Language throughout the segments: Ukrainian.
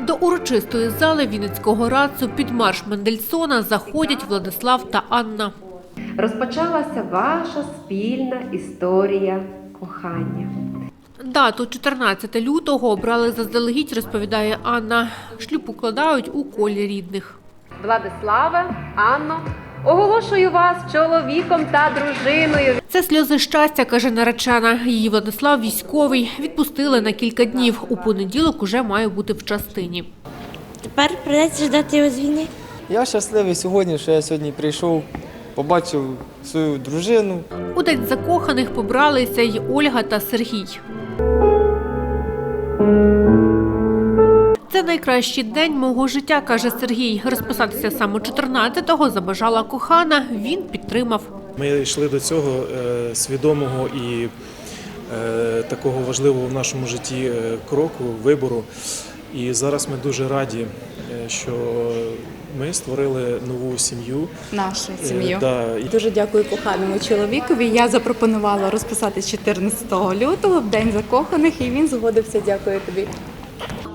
До урочистої зали Вінницького радцу під марш Мендельсона заходять Владислав та Анна. Розпочалася ваша спільна історія кохання. Дату 14 лютого обрали заздалегідь, розповідає Анна. Шлюб укладають у колі рідних. Владиславе, Анно, оголошую вас чоловіком та дружиною. Це сльози щастя, каже наречена. Її Владислав військовий. Відпустили на кілька днів. У понеділок уже має бути в частині. Тепер придеться ждати його з війни. Я щасливий сьогодні, що я сьогодні прийшов, побачив свою дружину. У день закоханих побралися й Ольга та Сергій. Це найкращий день мого життя, каже Сергій. Розписатися саме 14-го забажала кохана. Він підтримав. Ми йшли до цього е, свідомого і е, такого важливого в нашому житті е, кроку, вибору. І зараз ми дуже раді, що ми створили нову сім'ю. нашу сім'ю. да, і Дуже дякую коханому чоловікові. Я запропонувала розписатись 14 лютого, в день закоханих, і він згодився. Дякую тобі.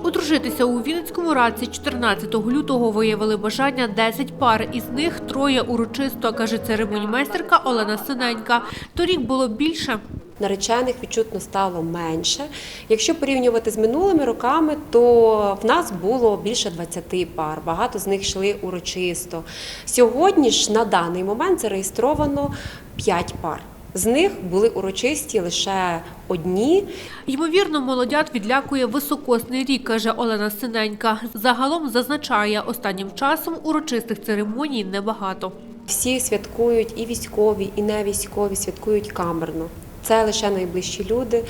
Одружитися у Вінницькому раці 14 лютого виявили бажання 10 пар. Із них троє урочисто, каже церемоніймейстерка Олена Синенька. Торік було більше. Наречених відчутно стало менше. Якщо порівнювати з минулими роками, то в нас було більше 20 пар. Багато з них йшли урочисто. Сьогодні ж на даний момент зареєстровано 5 пар. З них були урочисті лише одні. Ймовірно, молодят відлякує високосний рік, каже Олена Синенька. Загалом зазначає, останнім часом урочистих церемоній небагато. Всі святкують і військові, і не військові святкують камерно. Це лише найближчі люди,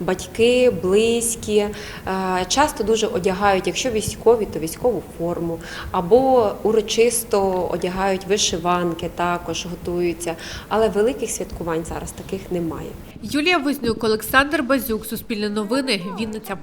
батьки, близькі. Е, Часто дуже одягають, якщо військові, то військову форму, або урочисто одягають вишиванки, також готуються. Але великих святкувань зараз таких немає. Юлія Вознюк, Олександр Базюк, Суспільне новини, Вінниця.